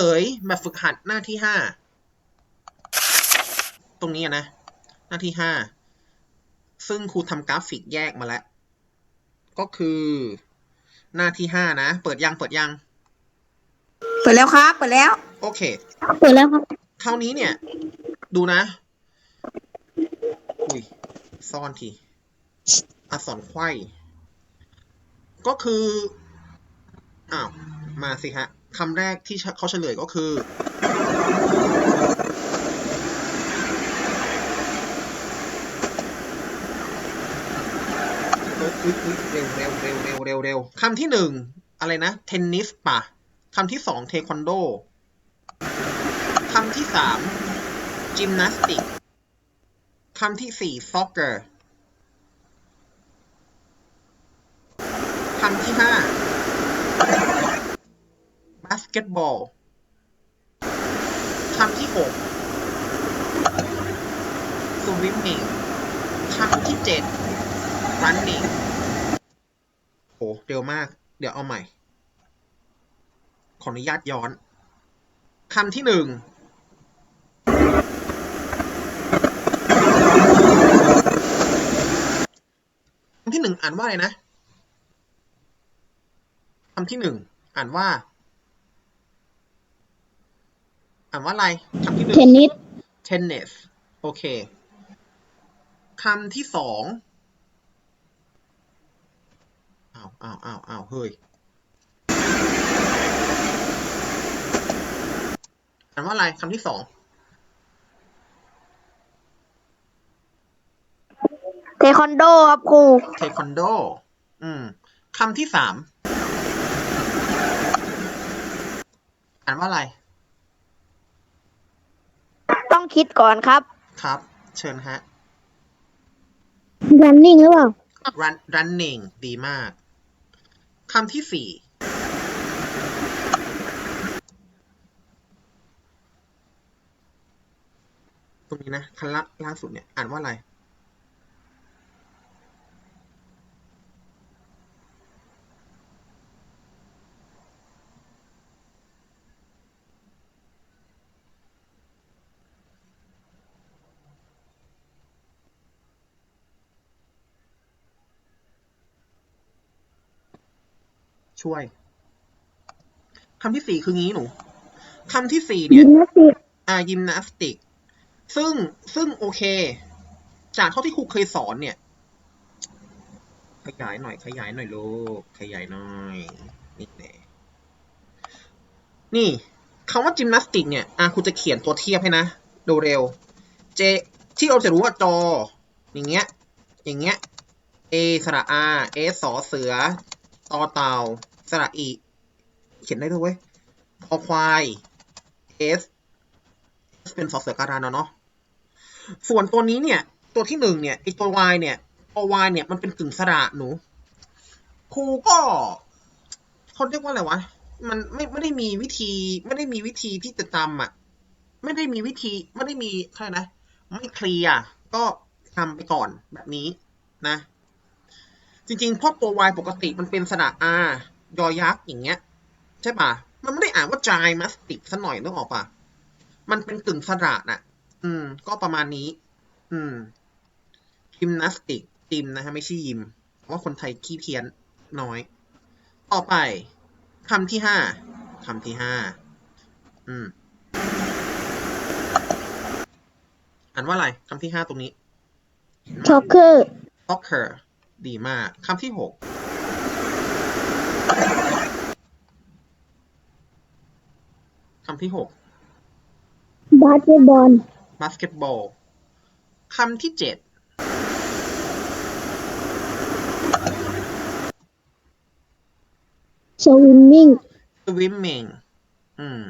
เฉยแบบฝึกหัดหน้าที่ห้าตรงนี้อะนะ หน้าที่ห้าซึ่งครูทำกราฟิกแยกมาแล้ว ก็คือหน้าที่ห้านะ เปิดยังเปิดยัง เปิดแล้วครับ เปิดแล้ว โอเค เปิดแล้วครับคราวนี้เนี่ย ดูนะ อุ้ย ซ่อนทีอักษรไขว้ ก็คือ อ้าว มาสิฮะ คำแรกที่เขาเฉลยก็คืออุ๊ยอุ๊ยอุ๊ยเร็วเร็วเร็วเร็วเร็วเร็วคำที่หนึ่งอะไรนะ เทนนิสป่ะคำที่สองเทควันโดคำที่สามจิมนาสติกคำที่สี่ซ็อกเกอร์คำที่ห้าบา สเกตบอลคำที่หกสวิมมิ่งคำที่เจ็ด running โหเร็วมาก เดี๋ยวเอาใหม่ ขออนุญาตย้อนคำที่หนึ่ง คำที่หนึ่งอ่านว่าอะไรนะ คำที่หนึ่งอ่านว่า อ่านว่าอะไรคำที่หนึ่งเทนนิส tennis โอเคคำที่สองอ้าวอ้าวอ้าวอ้าวเฮ้ยอ่านว่าอะไรคำที่สอง เทควันโดครับครูเทควันโด อืมคำที่สาม อ่านว่าอะไรต้อง คิดก่อนครับ ครับ เชิญฮะ running หรือเปล่า run running ดีมากคำที่สี่ตรงนี้นะคันละล่างสุดเนี่ย อ่านว่าอะไร ช่วยคำที่สี่คืองี้หนูคำที่สี่เนี่ยยิมนาสติกอ่ายิมนาสติก ซึ่งซึ่งโอเค จากเท่าที่ครูเคยสอนเนี่ย ขยายหน่อย ขยายหน่อยลูกขยายหน่อยนี่แน่นี่คำว่าจิมนาสติกเนี่ยอะครูจะเขียนตัวเทียบให้นะดูเร็ว เจ ที่เราจะรู้ว่าจอ อย่างเงี้ย อย่างเงี้ย A สระ R S สอเสือ ตอเต่าสระอีเขียนได้ด้วยเว้ยคอควาย S เป็นสอเสือการานเนาะส่วนตัวนี้เนี่ย ตัวที่หนึ่งเนี่ยไอตัว y เนี่ยตัว y เนี่ยมันเป็นกึ่งสระหนูครูก็เขาเรียกว่าอะไรวะมันไม่ไม่ได้มีวิธีไม่ได้มีวิธีที่จะจำอะ ไม่ได้มีวิธีไม่ได้มีอะไรนะ ไม่เคลียร์ก็ทำไปก่อนแบบนี้นะ จริงๆเพราะตัว y ปกติมันเป็นสระ r ยอยักษ์อย่างเงี้ย ใช่ปะมันไม่ได้อ่านว่าจายมัสติกซะหน่อยนึกออกปะมันเป็นกึ่งสระน่ะ อืม ก็ประมาณนี้ อืมยิมนาสติกจิมนะฮะไม่ใช่ยิม เพราะว่าคนไทยขี้เพี้ยนน้อย ต่อไปคำที่ห้าคำที่ห้าอืม อ่านว่าอะไรคำที่ห้าตรงนี้ช็อ กเกอร์ soccer ดีมาก คำที่หกคำที่หกบาสเกตบอล basketball คำที่เจ็ดสวิมมิ่ง swimming อืม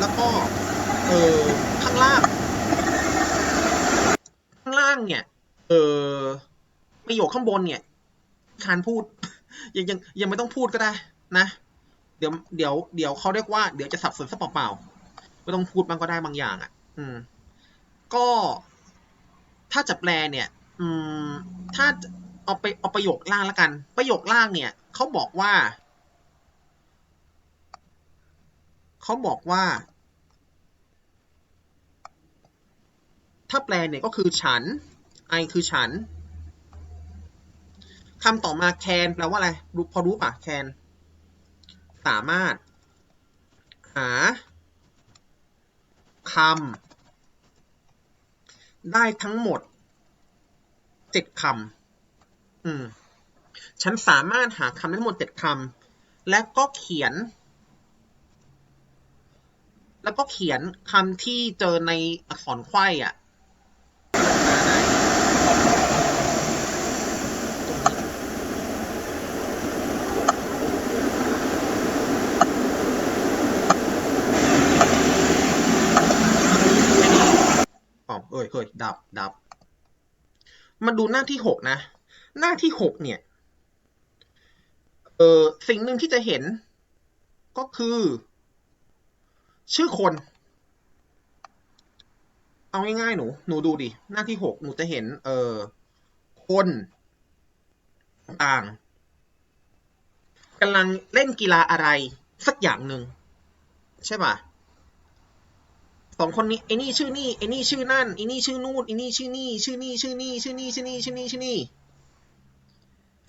แล้วก็ เออข้างล่าง ข้างล่างเนี่ย เออประโยคข้างบนเนี่ยคานพูด ยังยังยังไม่ต้องพูดก็ได้ นะ เดี๋ยวเดี๋ยวเดี๋ยวเขาเรียกว่าเดี๋ยวจะสับสนซะเปล่าๆไม่ต้องพูดบ้างก็ได้บางอย่างอะ อืม ก็ถ้าจะแปลเนี่ย อืม ถ้าเอาไปเอาประโยคล่างแล้วกัน ประโยคล่างเนี่ยเขาบอกว่าเขาบอกว่า ถ้าแปลเนี่ยก็คือฉัน I คือฉันคำต่อมา can แปลว่าอะไรรู้พอรู้ป่ะ can สามารถ หาคำได้ทั้งหมดเจ็ดคำอืมฉันสามารถหาคำได้ทั้งหมดเจ็ดคำและก็เขียน แล้วก็เขียนคำที่เจอในอักษรไขว้อะมาได้ อ๋อเอ้ยเฮ้ยดับดับ มาดูหน้าที่หกนะ หน้าที่หกเนี่ย เออสิ่งหนึ่งที่จะเห็น ก็คือ ชื่อคน เอาง่ายๆหนู หนูดูดิ หน้าที่หกหนูจะเห็น เออคนต่างกำลังเล่นกีฬาอะไรสักอย่างหนึ่งใช่ป่ะ สองคนนี้ไอ้นี่ชื่อนี่ไอ้นี่ชื่อนั่นไอ้นี่ชื่อนู่นไอ้นี่ชื่อนี่ชื่อนี่ชื่อนี่ชื่อนี่ชื่อนี่ชื่อนี่ชื่อนี่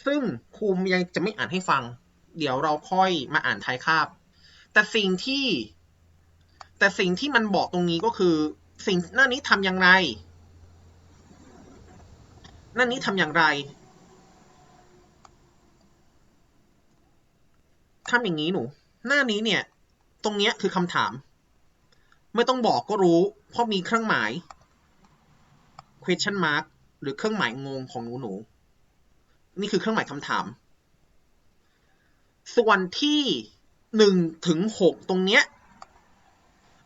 ซึ่งครูยังจะไม่อ่านให้ฟัง เดี๋ยวเราค่อยมาอ่านท้ายคาบ แต่สิ่งที่ แต่สิ่งที่มันบอกตรงนี้ก็คือ สิ่งหน้านี้ทำอย่างไร หน้านี้ทำอย่างไรทำอย่างนี้หนู หน้านี้เนี่ย ตรงเนี้ยคือคำถาม ไม่ต้องบอกก็รู้ เพราะมีเครื่องหมาย question mark หรือเครื่องหมายงงของหนูหนู นี่คือเครื่องหมายคำถาม ส่วนที่หนึ่งถึงหกตรงเนี้ย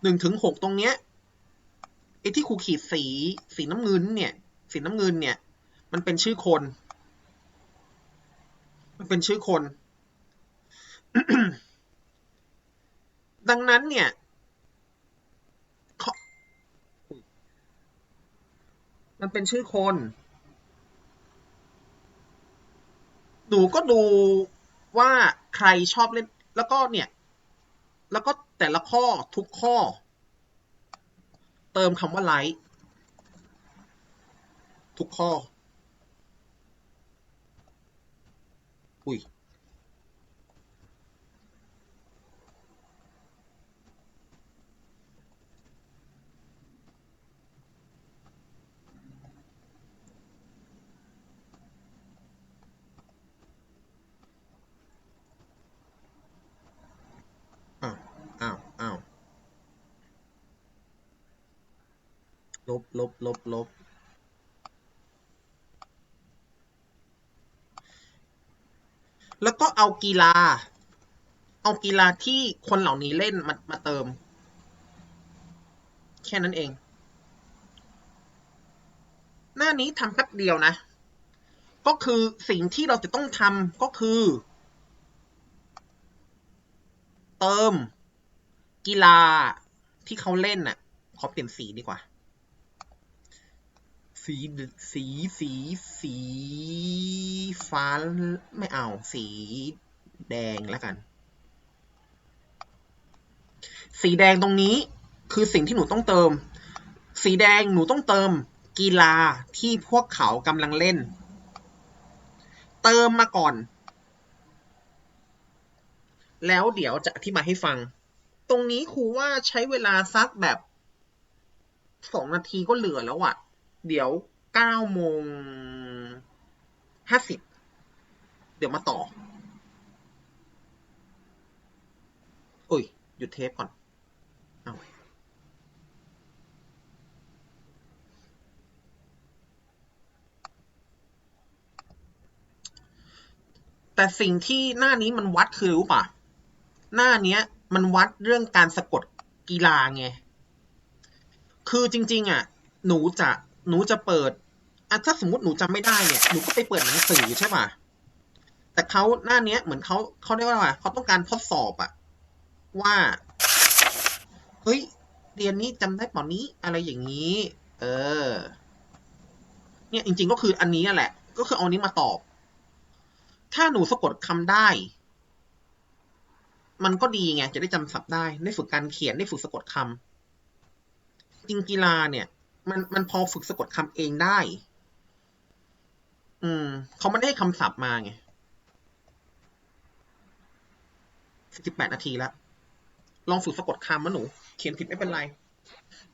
หนึ่งถึงหกตรงเนี้ยไอ้ที่ครูขีดสีสีน้ำเงินเนี่ยสีน้ำเงินเนี่ย มันเป็นชื่อคน มันเป็นชื่อคน ดังนั้นเนี่ยเขา มันเป็นชื่อคน หนูก็ดูว่าใครชอบเล่น แล้วก็เนี่ย แล้วก็แต่ละข้อทุกข้อ เติมคำว่าไลค์ทุกข้อ อุ้ย อ้าว อ้าว อ้าว ลบลบลบลบแล้วก็เอากีฬา เอากีฬาที่คนเหล่านี้เล่นมามาเติม แค่นั้นเอง หน้านี้ทำแป๊บเดียวนะ ก็คือสิ่งที่เราจะต้องทำก็คือ เติม กีฬาที่เขาเล่นน่ะ ขอเปลี่ยนสีดีกว่า สีสีสีสีฟ้าไม่เอาสีแดงแล้วกัน สีแดงตรงนี้คือสิ่งที่หนูต้องเติม สีแดงหนูต้องเติมกีฬาที่พวกเขากำลังเล่น เติมมาก่อน แล้วเดี๋ยวจะอธิบายให้ฟัง ตรงนี้ครูว่าใช้เวลาสักแบบสองนาทีก็เหลือแล้วอะ เดี๋ยวเก้าโมงห้าสิบเดี๋ยวมาต่อ อุ้ย หยุดเทปก่อนเอาแต่สิ่งที่หน้านี้มันวัดคือรู้ป่ะ หน้าเนี้ย มันวัดเรื่องการสะกดกีฬาไง คือจริง ๆ อะ หนูจะ หนูจะเปิดอะถ้าสมมติหนูจำไม่ได้เนี่ยหนูก็ไปเปิดหนังสือใช่ป่ะแต่เขาหน้าเนี้ยเหมือนเขาเขาเรียกว่าอะไรเขาต้องการทดสอบอะว่าเฮ้ยเรียนนี้จำได้เปล่านี้อะไรอย่างนี้ เออ เนี่ยจริง ๆ ก็คืออันนี้แหละ ก็คือเอาอันนี้มาตอบ ถ้าหนูสะกดคำได้ มันก็ดีไงจะได้จำศัพท์ได้ได้ฝึกการเขียนได้ฝึกสะกดคำจริงกีฬาเนี่ย มันมันพอฝึกสะกดคำเองได้ อืมเขาไม่ได้คำศัพท์มาไงสิบแปดนาทีแล้ว ลองฝึกสะกดคำมะหนู เขียนผิดไม่เป็นไร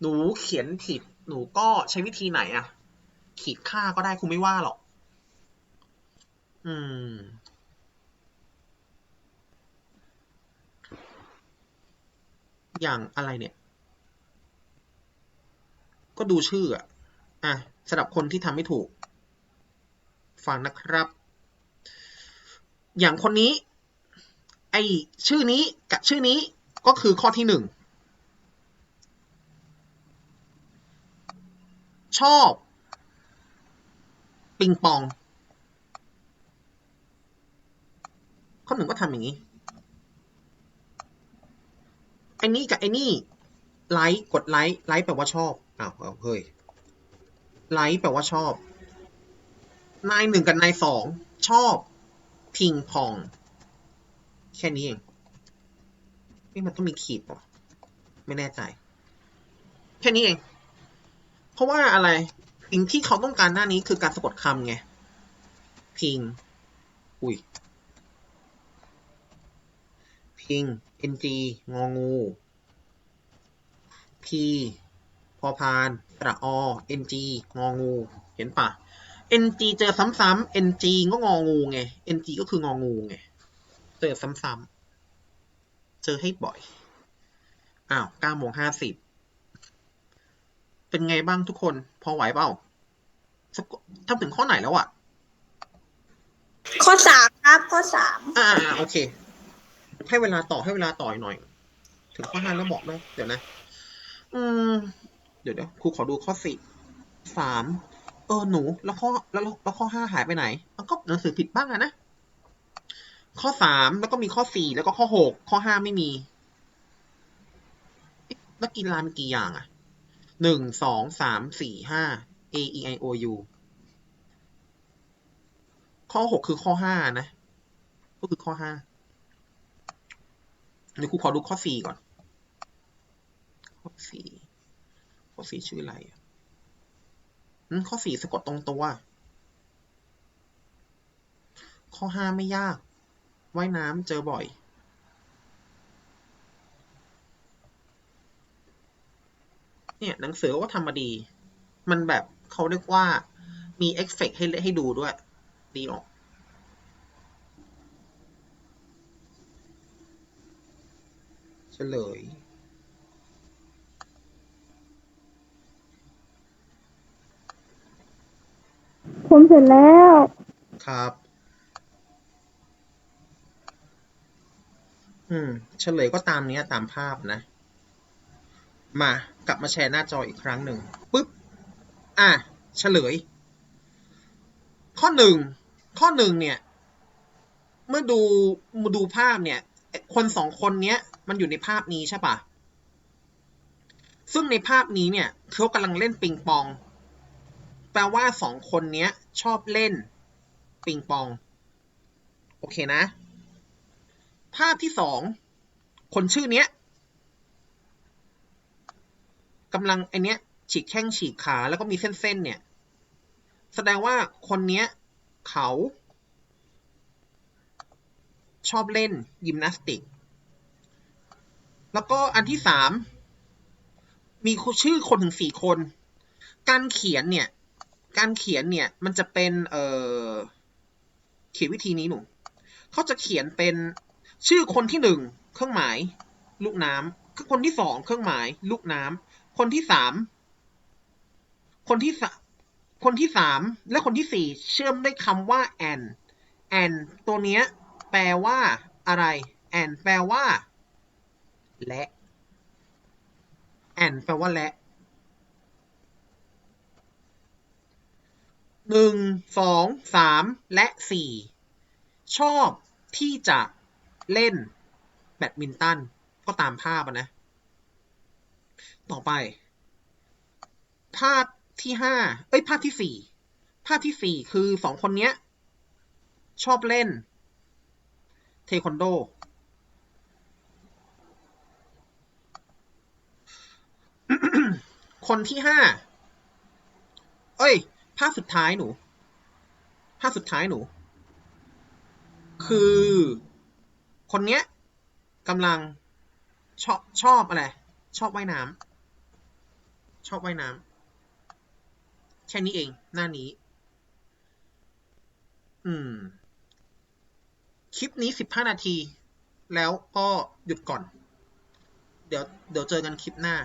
หนูเขียนผิด หนูก็ใช้วิธีไหนอะขีดค่าก็ได้ครูไม่ว่าหรอก อืม อย่างอะไรเนี่ย ก็ดูชื่ออะอะสำหรับคนที่ทำไม่ถูก ฟังนะครับ อย่างคนนี้ ไอชื่อนี้กับชื่อนี้ก็คือข้อที่หนึ่งชอบ ปิงปอง ข้อหนึ่งก็ทำอย่างนี้ไอ้นี่กับไอ้นี่ไลค์กดไลค์ไลค์แปลว่าชอบ อ้าวเอาเฮ้ยไลค์แปลว่าชอบ นายหนึ่งกับนายสองชอบพิงพอง แค่นี้เองนี่มันต้องมีขีดป่ะไม่แน่ใจ แค่นี้เอง เพราะว่าอะไรสิ่งที่เขาต้องการหน้านี้คือการสะกดคำไง พิง อุ้ย พิง ng งองู p อพานตระอ ng งองู เห็นปะ ng เจอซ้ำๆ ng ก็งองูไง ng ก็คืององูไง เจอซ้ำๆ เจอให้บ่อย อ้าวเก้าโมงห้าสิบ เป็นไงบ้างทุกคน พอไหวเปล่าสะกดทำถึงข้อไหนแล้วอะข้อสามครับ ข้อสาม อ่า โอเค ให้เวลาต่อให้เวลาต่ออีกหน่อย ถึงข้อห้าแล้วบอกนะเดี๋ยวนะ อืม เดี๋ยวเดี๋ยวครูขอดูข้อสี่สามเออหนูแล้วข้อแล้วแล้วข้อห้าหายไปไหนมันก็หนังสือผิดบ้างอะนะข้อสามแล้วก็มีข้อสี่แล้วก็ข้อหกข้อห้าไม่มีแล้วกีฬามีกี่อย่างอะหนึ่งสองสามสี่ห้า A E I O U ข้อหกคือข้อห้านะ ก็คือข้อห้าเดี๋ยวครูขอดูข้อสี่ก่อน ข้อสี่ ข้อสี่ชื่ออะไรอะอืมข้อสี่สะกดตรงตัว ข้อห้าไม่ยาก ว่ายน้ำเจอบ่อยเนี่ยหนังสือก็ทำมาดี มันแบบเขาเรียกว่ามีเอฟเฟกต์ให้ให้ดูด้วย ดีออก เฉลย ผมเสร็จแล้ว ครับ อืม เฉลยก็ตามเนี้ยตามภาพนะ มากลับมาแชร์หน้าจออีกครั้งหนึ่งปึ๊บ อะ เฉลย ข้อหนึ่ง ข้อหนึ่งเนี่ย เมื่อดูมาดูภาพเนี่ย คนสองคนเนี้ย มันอยู่ในภาพนี้ใช่ปะซึ่งในภาพนี้เนี่ยเขากำลังเล่นปิงปอง แปลว่าสองคนเนี้ยชอบเล่นปิงปอง โอเคนะ ภาพที่สอง คนชื่อเนี้ยกำลังไอเนี้ย ฉีกแข้งฉีกขาแล้วก็มีเส้นๆเนี่ย แสดงว่าคนเนี้ย เขา ชอบเล่นยิมนาสติก แล้วก็อันที่สามมีชื่อคนถึงสี่คน การเขียนเนี่ย การเขียนเนี่ยมันจะเป็นเออเขียนวิธีนี้หนูเขาจะเขียนเป็นชื่อคนที่หนึ่งเครื่องหมาย ลูกน้ำคนที่สองเครื่องหมาย ลูกน้ำคนที่สามคนที่สคนที่สามและคนที่สี่เชื่อมด้วยคำว่า and and ตัวเนี้ยแปลว่าอะไร and แปลว่า และ and แปลว่าและ หนึ่งสองสามและสี่ชอบที่จะเล่นแบดมินตันก็ตามภาพนะ ต่อไป ภาพที่ห้าเอ้ยภาพที่สี่ภาพที่สี่คือสองคนเนี้ย ชอบเล่น เทควันโด คนที่ห้าเอ้ย ภาพสุดท้ายหนู ภาพสุดท้ายหนู คือ คนเนี้ยกำลังชอบชอบอะไร ชอบว่ายน้ำชอบว่ายน้ำแค่นี้เอง หน้านี้ อืม คลิปนี้สิบห้านาที แล้วก็หยุดก่อน เดี๋ยวเดี๋ยวเจอกันคลิปหน้า